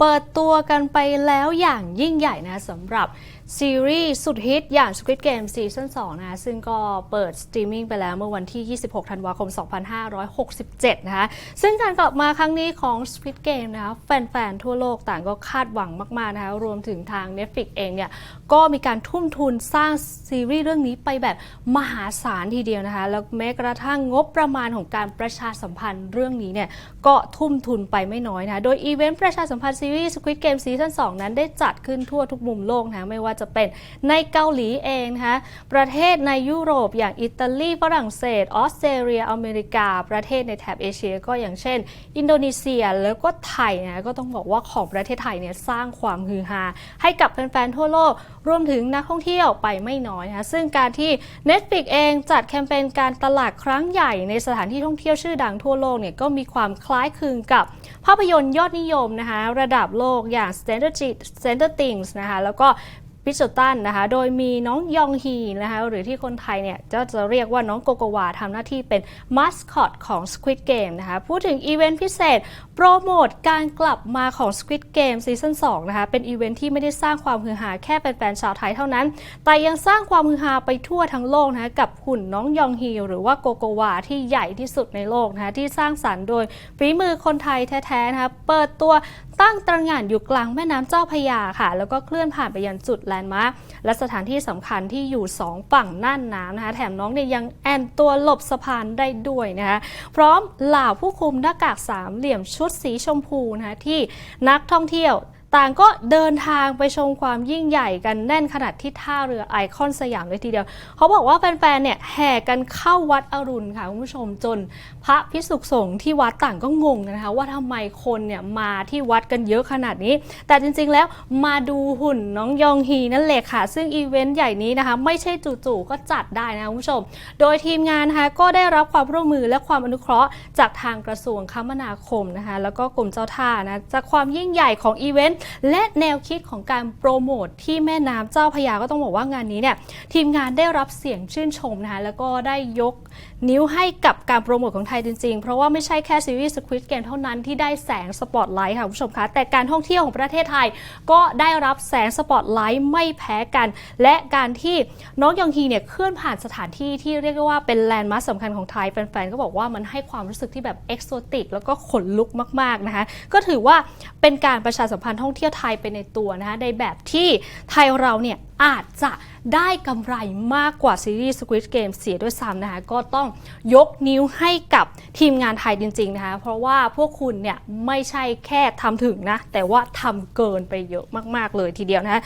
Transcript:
เปิดตัวกันไปแล้วอย่างยิ่งใหญ่นะสำหรับ ซีรีส์สุดฮิตอย่าง Squid Game ซีซั่น2นะคะซึ่งก็เปิดสตรีมมิ่งไปแล้วเมื่อวันที่ 26 ธันวาคม 2567 นะคะซึ่งการกลับมาครั้งนี้ของ Squid Game นะคะแฟนๆ ทั่วโลกต่างก็คาดหวังมากๆนะคะรวมถึงทาง Netflix เองเนี่ยก็มีการทุ่มทุนสร้างซีรีส์เรื่องนี้ไปแบบมหาศาลทีเดียวนะคะแล้วแม้กระทั่งงบประมาณของการประชาสัมพันธ์เรื่องนี้เนี่ยก็ทุ่มทุนไปไม่น้อยนะคะโดยอีเวนต์ประชาสัมพันธ์ซีรีส์ Squid Game ซีซั่น2นั้นได้จัดขึ้นทั่วทุกมุมโลกนะคะไม่ว่าจะเป็นในเกาหลีเองนะคะประเทศในยุโรปอย่างอิตาลีฝรั่งเศสออสเตรเลียอเมริกา ประเทศในแถบเอเชีย ก็อย่างเช่น อินโดนีเซียแล้วก็ไทยนะก็ต้องบอกว่าของประเทศไทยเนี่ยสร้างความฮือฮาให้กับแฟนๆทั่วโลกรวมถึงนักท่องเที่ยวไปไม่น้อยนะซึ่งการที่ Netflix เองจัดแคมเปญการตลาดครั้งใหญ่ในสถานที่ท่องเที่ยวชื่อดังทั่วโลกเนี่ยก็มีความคล้ายคลึงกับภาพยนตร์ยอดนิยมนะคะระดับโลกอย่าง Stranger Thi- Stranger Things นะคะแล้วก็ พิจตันนะคะโดยมีน้องยองฮีนะคะหรือที่คนไทยเนี่ยจะจะเรียกว่าน้องโกโกวาทำหน้าที่เป็นมาสคอตของ Squid Game นะคะพูดถึงอีเวนต์พิเศษ โปรโมทการกลับมาของ Squid Game ซีซั่น2นะคะเป็นอีเวนต์ที่ไม่ได้สร้างความฮือฮาแค่แฟนๆชาวไทยเท่านั้น แต่ยังสร้างความฮือฮาไปทั่วทั้งโลกนะคะกับหุ่นน้องยองฮีหรือว่าโกโกวาที่ใหญ่ที่สุดในโลกนะคะที่สร้างสรรค์โดยฝีมือคนไทยแท้ๆนะคะเปิดตัว ตั้งตระหง่านอยู่กลางแม่น้ำเจ้าพยาค่ะ แล้วก็เคลื่อนผ่านไปยังจุดแลนด์มาร์คและสถานที่สำคัญที่อยู่สองฝั่งน่านน้ำนะคะ แถมน้องเนี่ยยังแอนตัวหลบสะพานได้ด้วยนะคะ พร้อมเหล่าผู้คุมหน้ากากสามเหลี่ยมชุดสีชมพูนะคะที่นักท่องเที่ยว ต่างก็เดินทางไปชมความยิ่งใหญ่กันแน่นขนาดที่ท่าเรือไอคอนสยามเลยทีเดียว เขาบอกว่าแฟนๆ เนี่ยแห่กันเข้าวัดอรุณค่ะคุณผู้ชมจน พระพิสุขสงฆ์ที่วัดต่างก็งงกันนะคะว่าทำไมคนเนี่ยมาที่วัดกันเยอะขนาดนี้ แต่จริงๆ แล้วมาดูหุ่นน้องยองฮีนั่นแหละค่ะ ซึ่งอีเวนต์ใหญ่นี้นะคะไม่ใช่จู่ๆ ก็จัดได้นะคุณผู้ชม โดยทีมงานนะคะก็ได้รับความร่วมมือและความอนุเคราะห์จากทางกระทรวงคมนาคมนะคะแล้วก็กรมเจ้าท่านะจากความยิ่งใหญ่ของอีเวนต์และแนวคิดของการโปรโมทที่แม่น้ำเจ้าพยาก็ต้องบอกว่างานนี้เนี่ยทีมงานได้รับเสียงชื่นชมนะคะแล้วก็ได้ยกนิ้วให้กับการโปรโมทของไทยจริงๆ เพราะว่าไม่ใช่แค่ซีรีส์ Squid Game เท่านั้นที่ได้แสงสปอตไลท์ค่ะคุณผู้ชมคะแต่การท่องเที่ยวของประเทศไทย ก็ได้รับแสงสปอตไลท์ไม่แพ้กัน และการที่น้องยองฮีเนี่ยเคลื่อนผ่านสถานที่ที่เรียกว่าเป็นแลนด์มาร์คสำคัญของไทยแฟนๆก็บอกว่ามันให้ความรู้สึกที่แบบเอกโซติกแล้วก็ขนลุกมากๆนะคะก็ถือว่าเป็นการประชาสัมพันธ์ท่ององเที่ยวไทยไปในตัวนะคะในแบบที่ไทยเราเนี่ยอาจจะได้กำไรมากกว่าซีรีส์ Squid Game เสียด้วยซ้ำนะคะก็ต้องยกนิ้วให้กับทีมงานไทยจริงๆนะคะเพราะว่าพวกคุณเนี่ยไม่ใช่แค่ทำถึงนะ แต่ว่าทำเกินไปเยอะมากๆเลยทีเดียวนะคะ